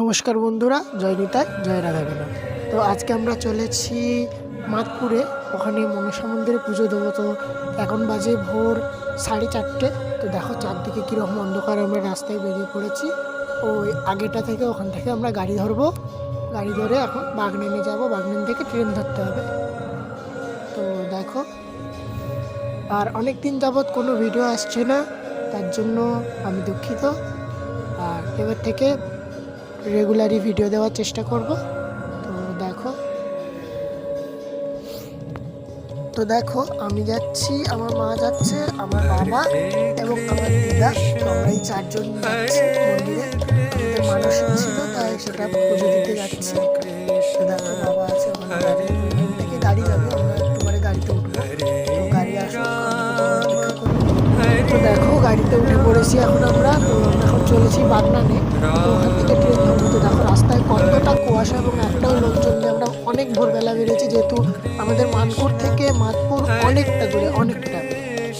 নমস্কার বন্ধুরা, জয় নিতাই, জয় রাধা বেনা তো আজকে আমরা চলেছি মাতপুরে, ওখানে মনসা মন্দিরে পুজো দেবো। তো এখন বাজে ভোর সাড়ে চারটে। তো দেখো চারদিকে কীরকম অন্ধকার, আমরা রাস্তায় বেরিয়ে পড়েছি। ওই আগেটা থেকে ওখান থেকে আমরা গাড়ি ধরবো। গাড়ি ধরে এখন বাগনানে যাব। বাগনান থেকে ট্রেন ধরতে হবে। তো দেখো, আর অনেক দিন যাবৎ কোনো ভিডিও আসছে না। তার জন্য আমি দুঃখিত। আর এবার থেকে রেগুলারই ভিডিও দেওয়ার চেষ্টা করব। তো দেখো। তো দেখো, আমি যাচ্ছি, আমার মা যাচ্ছে, আমার বাবা এবং আমার দিদা। আমরা এই চারজন যাচ্ছি মন্দিরে। আমাদের ছিল, তাই সেটা পুজো দিতে যাচ্ছি। তো দেখো, বাবা আছে ওখান থেকে গাড়ি যাবে, আমরা একটু পরে গাড়িতে উঠবো। তো গাড়ি আমরা তো দেখো, গাড়িতে উঠে পড়েছি এখন আমরা। তো এখন চলেছি বাগনানে। তো ওখান থেকে তো দেখো, রাস্তায় কতটা কুয়াশা এবং একটাও লোকজন নেই। আমরা অনেক ভোরবেলা বেরিয়েছি, যেহেতু আমাদের মানপুর থেকে মাতপুর অনেকটা দূরে, অনেকটা।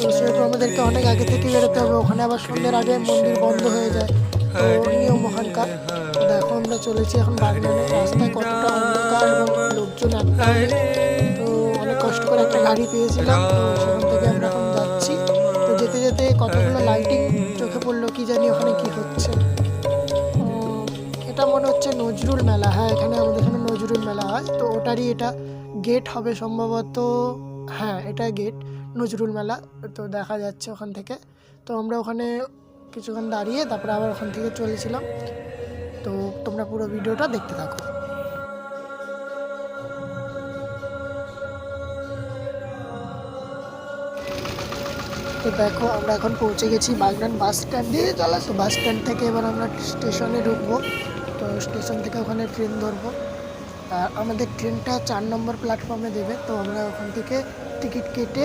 তো সেহেতু আমাদেরকে অনেক আগে থেকে বেরোতে হবে। ওখানে আবার সন্ধ্যের আগে মন্দির বন্ধ হয়ে যায়। তো নিয়ম ওখানকার। দেখো, আমরা চলেছি এখন বাগনানে। রাস্তায় কতটা অন্ধকার এবং লোকজন একটাও তো অনেক কষ্ট করে একটা গাড়ি পেয়েছিলাম। সেখান থেকে আমরা এখন যাচ্ছি। তো যেতে যেতে কতগুলো লাইটিং চোখে পড়ল, কি জানি ওখানে কি হচ্ছে। এটা মনে হচ্ছে নজরুল মেলা। হ্যাঁ এখানে আমাদের এখানে নজরুল মেলা হয়। তো ওটারই এটা গেট হবে সম্ভবত হ্যাঁ এটা গেট নজরুল মেলা। তো দেখা যাচ্ছে ওখান থেকে। তো আমরা ওখানে কিছুক্ষণ দাঁড়িয়ে তারপরে আবার ওখান থেকে চলেছিলাম। তো তোমরা পুরো ভিডিওটা দেখতে থাকো। তো দেখো, আমরা এখন পৌঁছে গেছি বাগনান বাস স্ট্যান্ডে চলা, তো বাস স্ট্যান্ড থেকে এবার আমরা স্টেশনে ঢুকবো। স্টেশন থেকে ওখানে ট্রেন ধরবো। আর আমাদের ট্রেনটা চার নম্বর প্ল্যাটফর্মে দেবে, তো আমরা ওখান থেকে টিকিট কেটে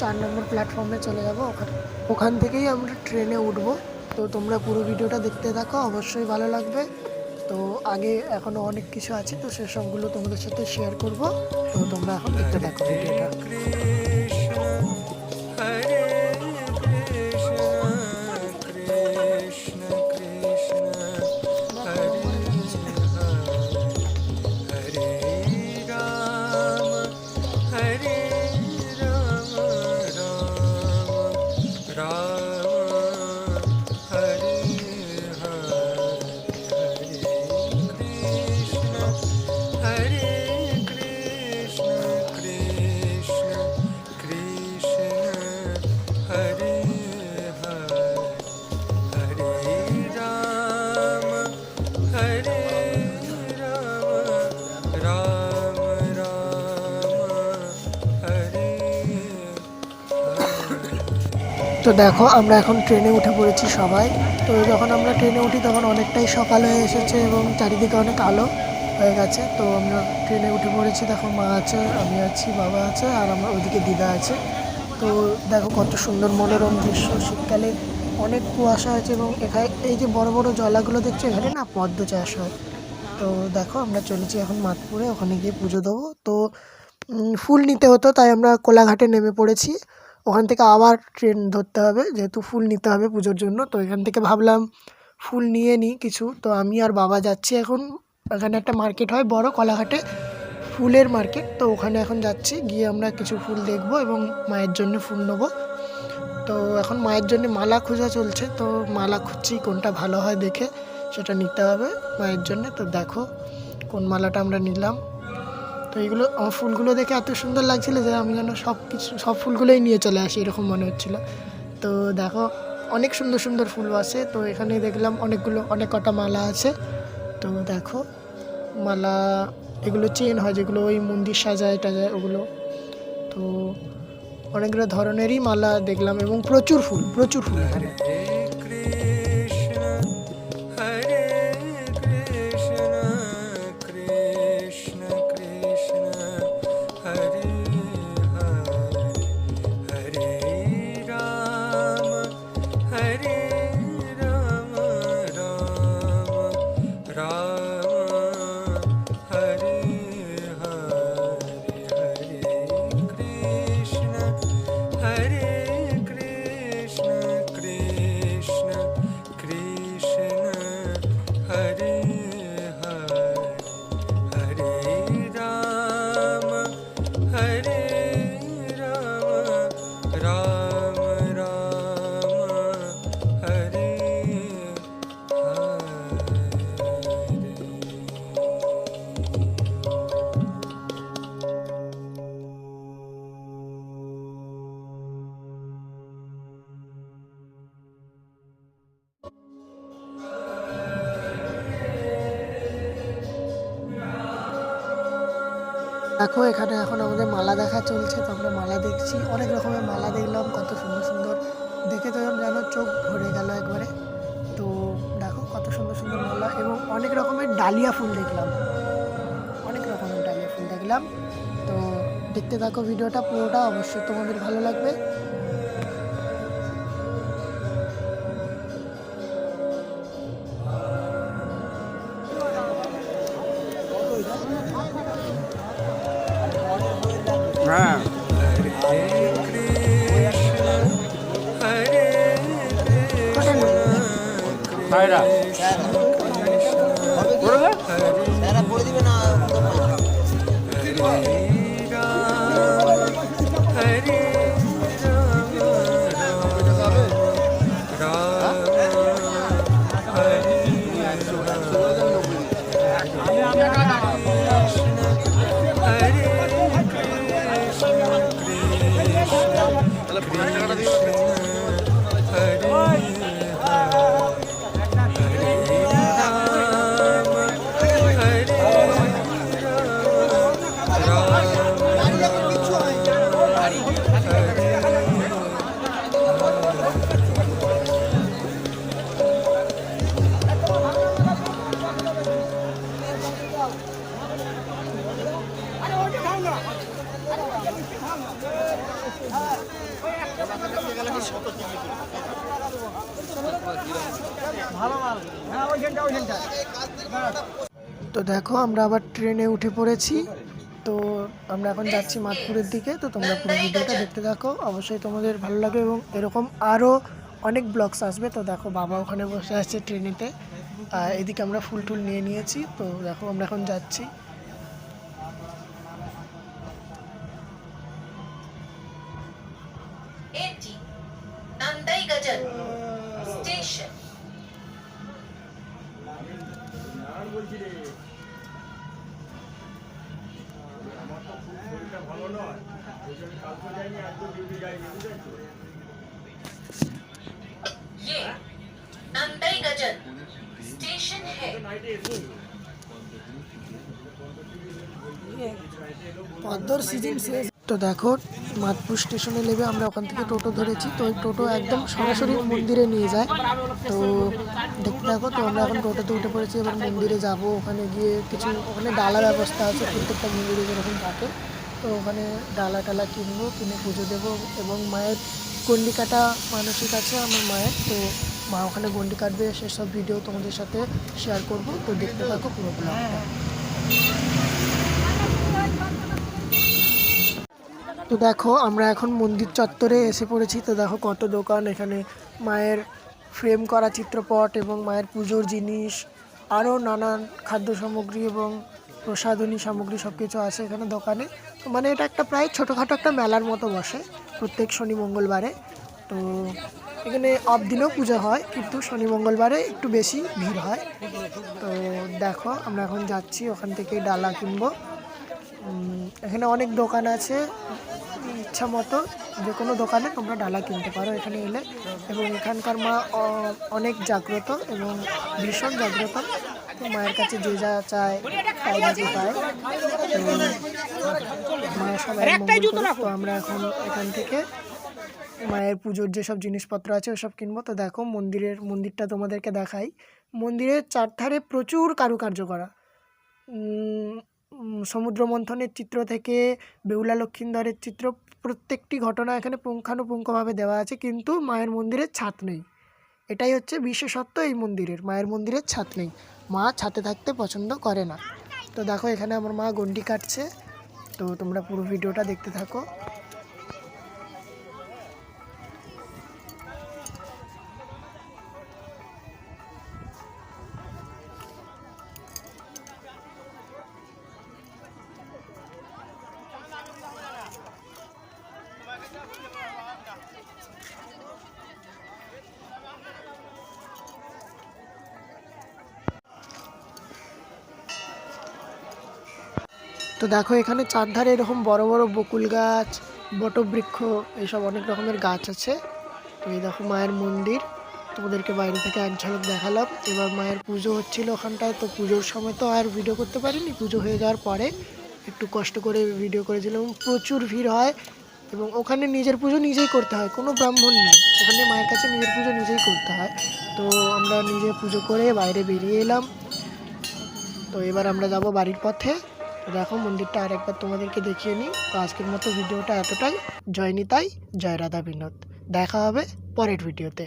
চার নম্বর প্ল্যাটফর্মে চলে যাব। ওখানে, ওখান থেকেই আমরা ট্রেনে উঠবো। তো তোমরা পুরো ভিডিওটা দেখতে থাকো, অবশ্যই ভালো লাগবে। তো আগে এখনও অনেক কিছু আছে, তো সেসবগুলো তোমাদের সাথে শেয়ার করব। তো তোমরা এখন দেখতে থাকো ভিডিওটা। তো দেখো, আমরা এখন ট্রেনে উঠে পড়েছি সবাই। তো যখন আমরা ট্রেনে উঠি, তখন অনেকটাই সকাল হয়ে এসেছে এবং চারিদিকে অনেক আলো হয়ে গেছে। তো আমরা ট্রেনে উঠে পড়েছি। দেখো, মা আছে, আমি আছি, বাবা আছে, আর আমার ওইদিকে দিদা আছে। তো দেখো, কত সুন্দর মনোরম দৃশ্য। শীতকালে অনেক কুয়াশা আছে এবং এখানে এই যে বড় বড় জলাগুলো দেখছ, এখানে না পদ্ম চাষ হয়। তো দেখো, আমরা চলেছি এখন মাতপুরে, ওখানে গিয়ে পুজো দেবো। তো ফুল নিতে হতো, তাই আমরা কোলাঘাটে নেমে পড়েছি। ওখান থেকে আবার ট্রেন ধরতে হবে, যেহেতু ফুল নিতে হবে পুজোর জন্য, তো এখান থেকে ভাবলাম ফুল নিয়ে নিই কিছু। তো আমি আর বাবা যাচ্ছি এখন, এখানে একটা মার্কেট হয় বড় কলাঘাটে, ফুলের মার্কেট তো ওখানে এখন যাচ্ছি। গিয়ে আমরা কিছু ফুল দেখব এবং মায়ের জন্য ফুল নেব। তো এখন মায়ের জন্য মালা খোঁজা চলছে, তো মালা খুঁজছি কোনটা ভালো হয় দেখে, সেটা নিতে হবে মায়ের জন্য। তো দেখো কোন মালাটা আমরা নিলাম। তো আমার ফুলগুলো দেখে এত সুন্দর লাগছিল যে আমি যেন সব কিছু, সব ফুলগুলোই নিয়ে চলে আসি, এরকম মনে হচ্ছিল। তো দেখো, অনেক সুন্দর সুন্দর ফুল আছে। তো এখানে দেখলাম অনেকগুলো, অনেক কটা মালা আছে। তো দেখো, মালা, এগুলো চেন হয়, যেগুলো ওই মন্দির সাজায় টাজায়, ওগুলো। তো অনেকগুলো ধরনেরই মালা দেখলাম এবং প্রচুর ফুল প্রচুর ফুল। এখানে राम দেখো, এখানে এখন আমাদের মালা দেখা চলছে, তো আমরা মালা দেখছি। অনেক রকমের মালা দেখলাম, কত সুন্দর সুন্দর। দেখে তো যেন চোখ ভরে গেল একবারে। তো দেখো, কত সুন্দর সুন্দর মালা এবং অনেক রকমের ডালিয়া ফুল দেখলাম। অনেক রকমের ডালিয়া ফুল দেখলাম। তো দেখতে থাকো, ভিডিওটা পুরোটা। অবশ্যই তোমাদের ভালো লাগবে। Alright. তো দেখো, আমরা আবার ট্রেনে উঠে পড়েছি। তো আমরা এখন যাচ্ছি মাতপুরের দিকে। তো তোমরা পুরো ভিডিওটা দেখতে থাকো। অবশ্যই তোমাদের ভালো লাগবে এবং এরকম আরও অনেক ব্লগস আসবে। তো দেখো, বাবা ওখানে বসে আছে ট্রেনেতে। এদিকে আমরা ফুল টুল নিয়ে নিয়েছি। তো দেখো, আমরা এখন যাচ্ছি। ये नंदई गजन स्टेशन है পদ্মর সিজন শেষ তো দেখো মাতপুর স্টেশনে নেবে আমরা ওখান থেকে টোটো ধরেছি তো ওই টোটো একদম সরাসরি মন্দিরে নিয়ে যায় তো দেখতে দেখো তো আমরা এখন টোটোতে উঠে পড়েছি এবার মন্দিরে যাব ওখানে গিয়ে কিছু ওখানে ডালা ব্যবস্থা আছে প্রত্যেকটা মন্দিরে যেরকম থাকে তো ওখানে ডালা টালা কিনবো, কিনে পুজো দেবো এবং মায়ের গন্ডি কাটা মানসিক আছে আমার মায়ের, তো মা ওখানে গন্ডি কাটবে সেসব ভিডিও তোমাদের সাথে শেয়ার করব, তো দেখতে থাকো পুরো ব্লগটা তো দেখো, আমরা এখন মন্দির চত্বরে এসে পড়েছি, তো দেখো কত দোকান, এখানে মায়ের ফ্রেম করা চিত্রপট এবং মায়ের পুজোর জিনিস, আরও নানান খাদ্য সামগ্রী এবং প্রসাধনী সামগ্রী সব কিছু আছে এখানে দোকানে। মানে এটা একটা প্রায় ছোটোখাটো একটা মেলার মতো বসে প্রত্যেক শনি মঙ্গলবারে। তো এখানে অফ দিনেও পুজো হয়, কিন্তু শনি মঙ্গলবারে একটু বেশি ভিড় হয়। তো দেখো, আমরা এখন যাচ্ছি, ওখান থেকে ডালা কিনবো। এখানে অনেক দোকান আছে, ইচ্ছা মতো যে কোনো দোকানে তোমরা ডালা কিনতে পারো এখানে এলে। এবং এখানকার মা অনেক জাগ্রত এবং ভীষণ জাগ্রত। মায়ের কাছে যে যা চায় তাই নাকি পায় মায়ের সবাই তো আমরা এখন এখান থেকে মায়ের পুজোর যেসব জিনিসপত্র আছে ওসব কিনবো। তো দেখো মন্দিরের মন্দিরটা তোমাদেরকে দেখাই। মন্দিরের চারধারে প্রচুর কারুকার্য করা। সমুদ্র মন্থনের চিত্র থেকে বেহুলা লক্ষিন্দরের চিত্র প্রত্যেকটি ঘটনা এখানে পুঙ্খানুপুঙ্খভাবে দেওয়া আছে। কিন্তু মায়ের মন্দিরের ছাদ নেই। এটাই হচ্ছে বিশেষত্ব এই মন্দিরের, মায়ের মন্দিরের ছাদ নেই। মা ছাতে থাকতে পছন্দ করে না। তো দেখো এখানে আমার মা গন্ডি কাটছে। তো তোমরা পুরো ভিডিওটা দেখতে থাকো। তো দেখো, এখানে চারধারে এরকম বড় বড় বকুল গাছ, বটবৃক্ষ এইসব অনেক রকমের গাছ আছে। তো এই দেখো মায়ের মন্দির। তোমাদেরকে বাইরে থেকে এক ঝলক দেখালাম। এবার মায়ের পুজো হচ্ছিল ওখানটায়, তো পুজোর সময় তো আর ভিডিও করতে পারিনি। পুজো হয়ে যাওয়ার পরে একটু কষ্ট করে ভিডিও করেছিলাম প্রচুর ভিড় হয় এবং ওখানে নিজের পুজো নিজেই করতে হয়, কোনো ব্রাহ্মণ নেই। ওখানে মায়ের কাছে নিজের পুজো নিজেই করতে হয়। তো আমরা নিজে পুজো করে বাইরে বেরিয়ে এলাম। তো এবার আমরা যাব বাড়ির পথে। দেখো মন্দিরটা আরেকবার তোমাদেরকে দেখিয়ে নিই। তো আজকের মতো ভিডিওটা এতটাই। জয় নিতাই, জয় রাধা বিনোদ। দেখা হবে পরের ভিডিওতে।